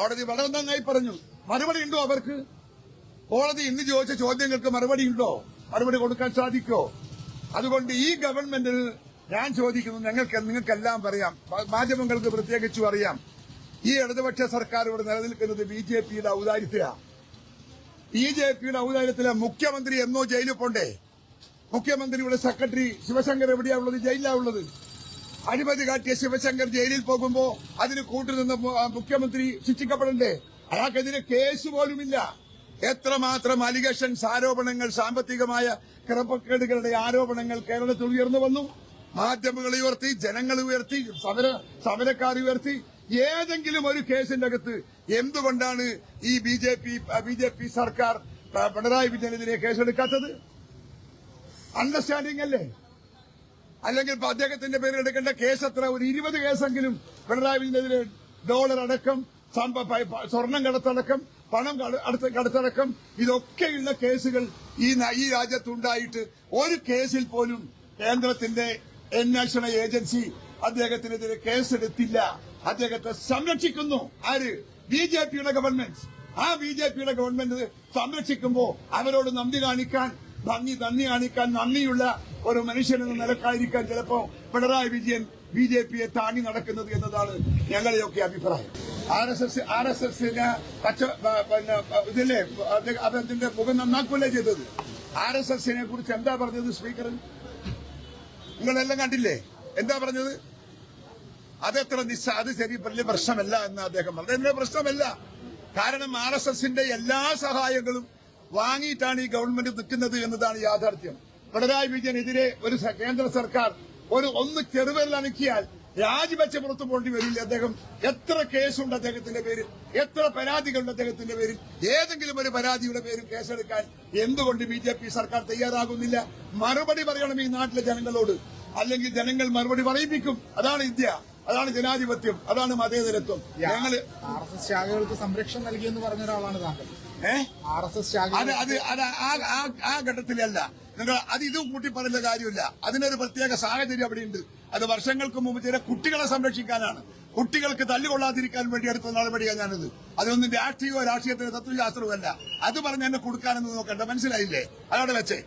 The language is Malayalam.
കോടതി വളരെ നന്നായി പറഞ്ഞു. മറുപടി ഉണ്ടോ അവർക്ക്? കോടതി ഇന്ന് ചോദിച്ച ചോദ്യങ്ങൾക്ക് മറുപടി ഉണ്ടോ? മറുപടി കൊടുക്കാൻ സാധിക്കോ? അതുകൊണ്ട് ഈ ഗവൺമെന്റിൽ ഞാൻ ചോദിക്കുന്നു ഞങ്ങൾക്ക് നിങ്ങൾക്കെല്ലാം പറയാം. മാധ്യമങ്ങൾക്ക് പ്രത്യേകിച്ചും അറിയാം. ഈ ഇടതുപക്ഷ സർക്കാർ ഇവിടെ നിലനിൽക്കുന്നത് ബി ജെ പിയുടെ ഔദാര്യത്തിലാണ് ബി ജെ പിയുടെ ഔദാര്യത്തിലെ മുഖ്യമന്ത്രി എന്നോ ജയിലിൽ പോണ്ടേ? മുഖ്യമന്ത്രിയുടെ സെക്രട്ടറി ശിവശങ്കർ ജയിലിലാ ഉള്ളത്. അഴിമതി കാട്ടിയ ശിവശങ്കർ ജയിലിൽ പോകുമ്പോ അതിന് കൂട്ടുനിന്ന മുഖ്യമന്ത്രി ശിക്ഷിക്കപ്പെടണ്ടേ? അയാൾക്കെതിരെ കേസ് പോലുമില്ല. എത്രമാത്രം അലിഗേഷൻസ് ആരോപണങ്ങൾ സാമ്പത്തികമായ ക്രമക്കേടുകളുടെ ആരോപണങ്ങൾ കേരളത്തിൽ ഉയർന്നു വന്നു. മാധ്യമങ്ങൾ ഉയർത്തി ജനങ്ങൾ ഉയർത്തി സമര സമരക്കാർ ഉയർത്തി. ഏതെങ്കിലും ഒരു കേസിന്റെ അകത്ത് എന്തുകൊണ്ടാണ് ഈ B J P B J P സർക്കാർ പിണറായി വിജയനെതിരെ കേസെടുക്കാത്തത്? അണ്ടർസ്റ്റാൻഡിംഗ് അല്ലേ? അല്ലെങ്കിൽ ഇപ്പൊ അദ്ദേഹത്തിന്റെ പേരിൽ എടുക്കേണ്ട കേസ് എത്ര? ഒരു ഇരുപത് കേസെങ്കിലും പിണറായി വിജയനെതിരെ ഡോളർ അടക്കം സ്വർണം കടത്തടക്കം പണം കടത്തടക്കം ഇതൊക്കെയുള്ള കേസുകൾ ഈ ഈ രാജ്യത്തുണ്ടായിട്ട് ഒരു കേസിൽ പോലും കേന്ദ്രത്തിന്റെ അന്വേഷണ ഏജൻസി അദ്ദേഹത്തിനെതിരെ കേസെടുത്തില്ല. അദ്ദേഹത്തെ സംരക്ഷിക്കുന്നു. ആര്? ബി ജെ പിയുടെ ഗവൺമെന്റ് ആ ബി ജെ പിയുടെ ഗവൺമെന്റ് സംരക്ഷിക്കുമ്പോൾ അവരോട് നന്ദി കാണിക്കാൻ ഭംഗി നന്ദി കാണിക്കാൻ നന്ദിയുള്ള ഒരു മനുഷ്യനെന്ന നിലക്കായിരിക്കാൻ ചിലപ്പോ പിണറായി വിജയൻ ബി ജെ പിയെ താങ്ങി നടക്കുന്നത് എന്നതാണ് ഞങ്ങളുടെയൊക്കെ അഭിപ്രായം. R S S R S എസിന് കച്ച പിന്നെ ഇതില്ലേ അദ്ദേഹത്തിന്റെ മുഖം നന്നാക്കുകയല്ലേ ചെയ്തത്? ആർ എസ് എസിനെ കുറിച്ച് എന്താ പറഞ്ഞത് സ്പീക്കർ നിങ്ങളെല്ലാം കണ്ടില്ലേ? എന്താ പറഞ്ഞത്? അതെത്ര നിസ്സ അത് ശരി വലിയ പ്രശ്നമല്ല എന്ന് അദ്ദേഹം പറഞ്ഞു. പ്രശ്നമല്ല? കാരണം ആർ എസ് എസിന്റെ എല്ലാ സഹായങ്ങളും വാങ്ങിയിട്ടാണ് ഈ ഗവൺമെന്റ് നിൽക്കുന്നത് എന്നതാണ് യാഥാർത്ഥ്യം. പിണറായി വിജയനെതിരെ ഒരു കേന്ദ്ര സർക്കാർ ഒരു ഒന്ന് ചെറുവിരൽ അനക്കിയാൽ രാജിവെച്ച് പുറത്തു പോകേണ്ടി വരില്ല. അദ്ദേഹം എത്ര കേസുണ്ട് അദ്ദേഹത്തിന്റെ പേരിൽ? എത്ര പരാതികളുണ്ട് അദ്ദേഹത്തിന്റെ പേരിൽ? ഏതെങ്കിലും ഒരു പരാതിയുടെ പേരിൽ കേസെടുക്കാൻ എന്തുകൊണ്ട് ബി ജെ പി സർക്കാർ തയ്യാറാകുന്നില്ല? മറുപടി പറയണം ഈ നാട്ടിലെ ജനങ്ങളോട്. അല്ലെങ്കിൽ ജനങ്ങൾ മറുപടി പറയിപ്പിക്കും. അതാണ് ഇന്ത്യ. അതാണ് ജനാധിപത്യം. അതാണ് മതേതരത്വം. ഞങ്ങൾ ആർ എസ് എസ് ശാഖകൾക്ക് സംരക്ഷണം നൽകിയെന്ന് പറഞ്ഞ ഒരാളാണ് താങ്കൾ. അത് അത് അത് ആ ഘട്ടത്തിലല്ല. നിങ്ങൾ അത് ഇതും കൂട്ടി പറയുന്ന കാര്യമില്ല. അതിനൊരു പ്രത്യേക സാഹചര്യം അവിടെയുണ്ട്. അത് വർഷങ്ങൾക്ക് മുമ്പ് ചില കുട്ടികളെ സംരക്ഷിക്കാനാണ്. കുട്ടികൾക്ക് തല്ലുകൊള്ളാതിരിക്കാൻ വേണ്ടി എടുത്ത നടപടിയാണ് ഞാനത്. അതൊന്നും രാഷ്ട്രീയമോ രാഷ്ട്രീയത്തിന്റെ തത്വശാസ്ത്രവും അല്ല. അത് പറഞ്ഞ് എന്നെ കൊടുക്കാനെന്ന് നോക്കണ്ട. മനസ്സിലായില്ലേ? അതവിടെ വെച്ചേ.